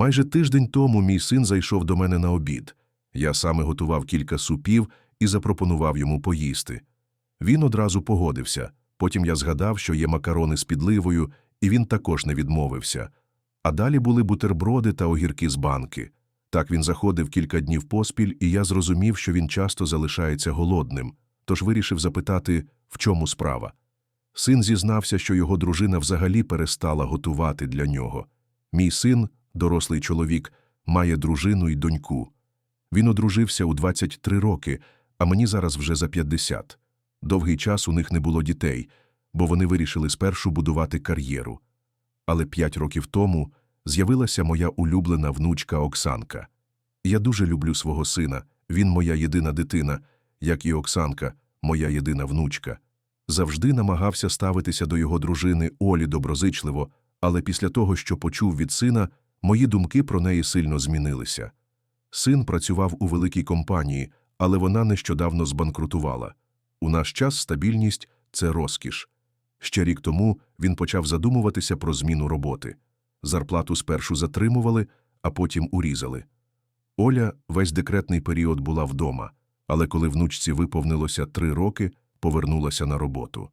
Майже тиждень тому мій син зайшов до мене на обід. Я саме готував кілька супів і запропонував йому поїсти. Він одразу погодився. Потім я згадав, що є макарони з підливою, і він також не відмовився. А далі були бутерброди та огірки з банки. Так він заходив кілька днів поспіль, і я зрозумів, що він часто залишається голодним, тож вирішив запитати, в чому справа. Син зізнався, що його дружина взагалі перестала готувати для нього. Мій син, дорослий чоловік, має дружину і доньку. Він одружився у 23 роки, а мені зараз вже за 50. Довгий час у них не було дітей, бо вони вирішили спершу будувати кар'єру. Але п'ять років тому з'явилася моя улюблена внучка Оксанка. Я дуже люблю свого сина, він моя єдина дитина, як і Оксанка, моя єдина внучка. Завжди намагався ставитися до його дружини Олі доброзичливо, але після того, що почув від сина, мої думки про неї сильно змінилися. Син працював у великій компанії, але вона нещодавно збанкрутувала. У наш час стабільність це розкіш. Ще рік тому він почав задумуватися про зміну роботи. Зарплату спершу затримували, а потім урізали. Оля весь декретний період була вдома, але коли внучці виповнилося три роки, повернулася на роботу.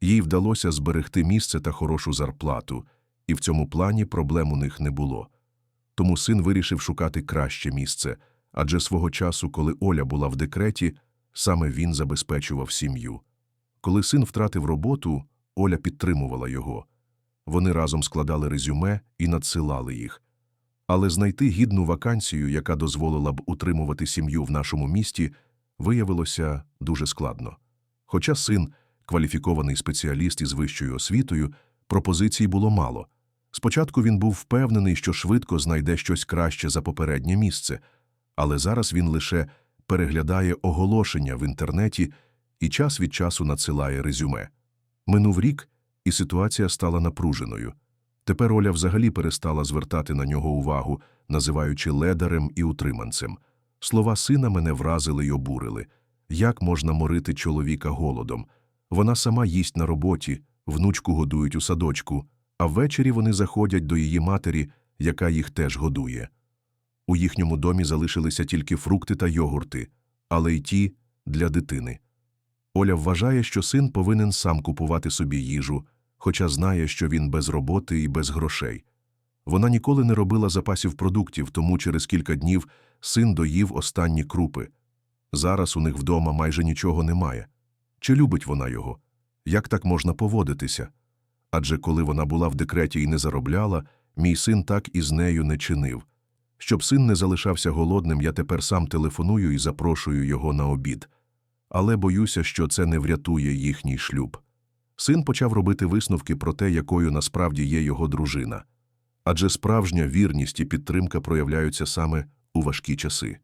Їй вдалося зберегти місце та хорошу зарплату, і в цьому плані проблем у них не було. Тому син вирішив шукати краще місце, адже свого часу, коли Оля була в декреті, саме він забезпечував сім'ю. Коли син втратив роботу, Оля підтримувала його. Вони разом складали резюме і надсилали їх. Але знайти гідну вакансію, яка дозволила б утримувати сім'ю в нашому місті, виявилося дуже складно. Хоча син, кваліфікований спеціаліст із вищою освітою, пропозицій було мало. Спочатку він був впевнений, що швидко знайде щось краще за попереднє місце, але зараз він лише переглядає оголошення в інтернеті і час від часу надсилає резюме. Минув рік, і ситуація стала напруженою. Тепер Оля взагалі перестала звертати на нього увагу, називаючи ледарем і утриманцем. Слова сина мене вразили й обурили. Як можна морити чоловіка голодом? Вона сама їсть на роботі, внучку годують у садочку, а ввечері вони заходять до її матері, яка їх теж годує. У їхньому домі залишилися тільки фрукти та йогурти, але й ті для дитини. Оля вважає, що син повинен сам купувати собі їжу, хоча знає, що він без роботи і без грошей. Вона ніколи не робила запасів продуктів, тому через кілька днів син доїв останні крупи. Зараз у них вдома майже нічого немає. Чи любить вона його? Як так можна поводитися? Адже коли вона була в декреті і не заробляла, мій син так і з нею не чинив. Щоб син не залишався голодним, я тепер сам телефоную і запрошую його на обід. Але боюся, що це не врятує їхній шлюб. Син почав робити висновки про те, якою насправді є його дружина. Адже справжня вірність і підтримка проявляються саме у важкі часи.